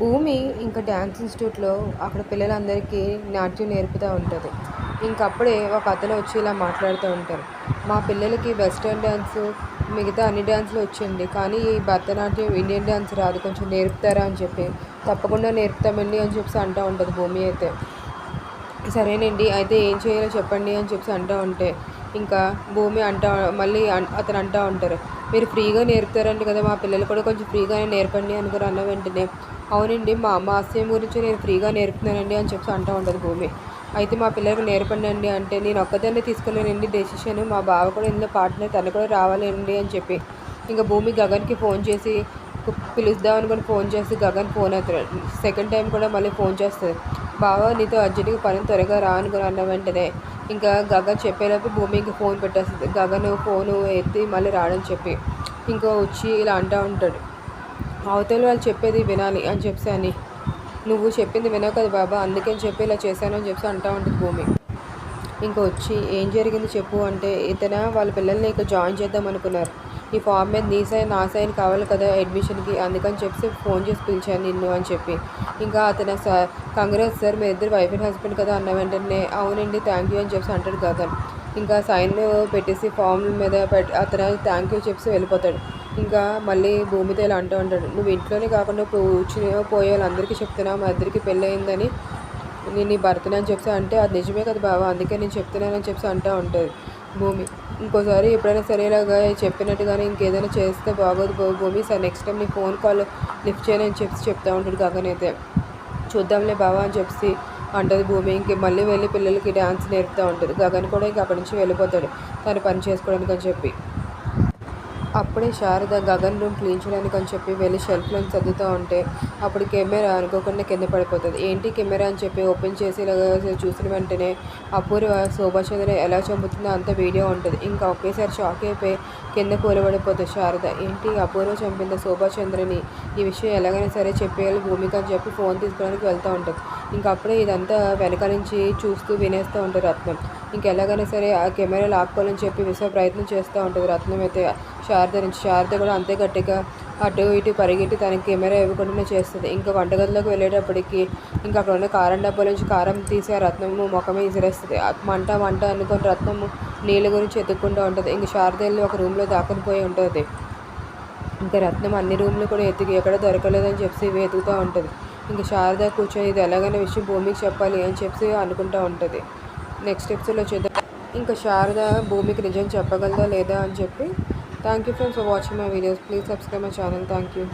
భూమి ఇంకా డ్యాన్స్ ఇన్స్టిట్యూట్లో అక్కడ పిల్లలందరికీ నాట్యం నేర్పుతూ ఉంటుంది. ఇంక అప్పుడే ఒక అతను వచ్చి ఇలా మాట్లాడుతూ ఉంటారు. మా పిల్లలకి వెస్ట్రన్ డ్యాన్స్ మిగతా అన్ని డ్యాన్స్లు వచ్చింది. కానీ ఈ భరతనాట్యం ఇండియన్ డ్యాన్స్ రాదు. కొంచెం నేర్పుతారా అని చెప్పి. తప్పకుండా నేర్పుతామండి అని చెప్పి అంటూ ఉంటుంది భూమి అయితే. సరేనండి అయితే ఏం చేయాలో చెప్పండి అని చెప్పి అంటూ ఉంటే. ఇంకా భూమి అంటా మళ్ళీ అతను అంటూ ఉంటారు. మీరు ఫ్రీగా నేర్పుతారండి కదా మా పిల్లలు కూడా కొంచెం ఫ్రీగానే నేర్పండి అనుకుని అన్న వెంటనే. అవునండి మా అమ్మ ఆశయం గురించి నేను ఫ్రీగా నేర్పుతున్నానండి అని చెప్పి అంటూ ఉంటుంది భూమి. అయితే మా పిల్లలకు నేర్పండి అండి అంటే నేను ఒక్కదాన్ని తీసుకెళ్ళానండి డెసిషన్ మా బావ కూడా ఇందులో పార్ట్నర్ తను కూడా రావాలండి అని చెప్పి. ఇంకా భూమి గగన్కి ఫోన్ చేసి పిలుద్దాం అనుకుని ఫోన్ చేసి గగన్ ఫోన్ అవుతాడు సెకండ్ టైం కూడా మళ్ళీ ఫోన్ చేస్తుంది. బావ నీతో అర్జెంట్గా పని త్వరగా రా అనుకుని అన్న వెంటనే. ఇంకా గగన్ చెప్పేలోపు భూమికి ఫోన్ పెట్టేస్తుంది. గగన్ ఫోను ఎత్తి మళ్ళీ రాడని చెప్పి ఇంకా వచ్చి ఇలా అంటూ ఉంటాడు. అవతల వాళ్ళు చెప్పేది వినాలి అని చెప్పి అని నువ్వు చెప్పింది వినవు కదా బాబా అందుకని చెప్పి ఇలా చేశాను అని చెప్పి అంటూ ఉంటుంది భూమి. ఇంకా వచ్చి ఏం జరిగింది చెప్పు అంటే ఇతన వాళ్ళ పిల్లల్ని ఇక జాయిన్ చేద్దాం అనుకున్నారు. ఈ ఫామ్ మీద నీ సైన్ నా సైన్ కావాలి కదా అడ్మిషన్కి. అందుకని చెప్పి ఫోన్ చేసి పిలిచాను నిన్ను అని చెప్పి. ఇంకా అతను సార్ కంగ్రెస్ సార్ మీ ఇద్దరు వైఫ్ అండ్ హస్బెండ్ కదా అన్న వెంటనే అవునండి థ్యాంక్ యూ అని చెప్పి అంటాడు కదా ఇంకా సైన్ పెట్టేసి ఫామ్ మీద పెట్టి అతను థ్యాంక్ యూ చెప్పి వెళ్ళిపోతాడు. ఇంకా మళ్ళీ భూమితో ఇలా అంటూ ఉంటాడు నువ్వు ఇంట్లోనే కాకుండా కూర్చుని పోయే వాళ్ళందరికీ చెప్తున్నావు మా ఇద్దరికి పెళ్ళి అయిందని నేను నీ భర్తని అని చెప్పి అంటే అది నిజమే కదా బాబా అందుకే నేను చెప్తున్నానని చెప్పి అంటూ ఉంటుంది భూమి. ఇంకోసారి ఎప్పుడైనా సరేలాగా చెప్పినట్టుగానే ఇంకేదైనా చేస్తే బాగోదు భూమి. సార్ నెక్స్ట్ టైం నీ ఫోన్ కాల్ లిఫ్ట్ చేయని చెప్పి చెప్తా ఉంటాడు గగనైతే చూద్దాంలే బావా అని చెప్పి అంటది భూమి. ఇంక మళ్ళీ వెళ్ళి పిల్లలకి డ్యాన్స్ నేర్పుతూ ఉంటుంది. గగన్ కూడా ఇంక అక్కడి నుంచి వెళ్ళిపోతాడు. తను పని చేసుకోవడానికి అని చెప్పి. అప్పుడే శారద గగన్ రూమ్ క్లీన్ చేయడానికి అని చెప్పి వెళ్ళి షెల్ఫ్లో చదువుతూ ఉంటే అప్పుడు కెమెరా అనుకోకుండా కింద పడిపోతుంది. ఏంటి కెమెరా అని చెప్పి ఓపెన్ చేసి చూసిన వెంటనే అపూర్వ శోభాచంద్ర ఎలా చంపుతుందో అంత వీడియో ఉంటుంది. ఇంకా ఒకేసారి షాక్ అయిపోయి కింద కూలబడిపోతుంది శారద. ఏంటి అపూర్వ చంపింది శోభాచంద్రని ఈ విషయం ఎలాగైనా సరే చెప్పేయాలి భూమిక అని చెప్పి ఫోన్ తీసుకోవడానికి వెళ్తూ ఉంటుంది. ఇంకా అప్పుడే ఇదంతా వెనక నుంచి చూస్తూ వినేస్తూ ఉంటుంది రత్నం. ఇంకెలాగైనా సరే ఆ కెమెరా లాక్కోవాలని చెప్పి విశ్వ ప్రయత్నం చేస్తూ ఉంటుంది రత్నం అయితే. శారద నుంచి శారద కూడా అంతే గట్టిగా అటు ఇటు పరిగెట్టి తనకి కెమెరా ఇవ్వకుండానే చేస్తుంది. ఇంకా వంటగదిలోకి వెళ్ళేటప్పటికి ఇంకా అక్కడ ఉన్న కారం డబ్బా నుంచి కారం తీసి ఆ రత్నము ముఖమే విసిరేస్తుంది. మంట మంట అనుకుని రత్నము నీళ్ళ గురించి ఎత్తుక్కుంటూ ఉంటుంది. ఇంక శారద వెళ్ళి ఒక రూమ్లో దాక్కుని పోయి ఉంటుంది. ఇంకా రత్నం అన్ని రూమ్లు కూడా ఎత్తుకి ఎక్కడ దొరకలేదని చెప్పి వెతుకుతూ ఉంటుంది. ఇంకా శారద కూర్చొని ఇది ఎలాగైనా విషయం భూమికి చెప్పాలి అని చెప్పి అనుకుంటూ ఉంటుంది. నెక్స్ట్ ఎపిసోడ్లో చూద్దాం. ఇంకా శారద భూమికి నిజం చెప్పగలదా లేదా అని చెప్పి Thank you friends for watching my videos. Please subscribe my channel. Thank you.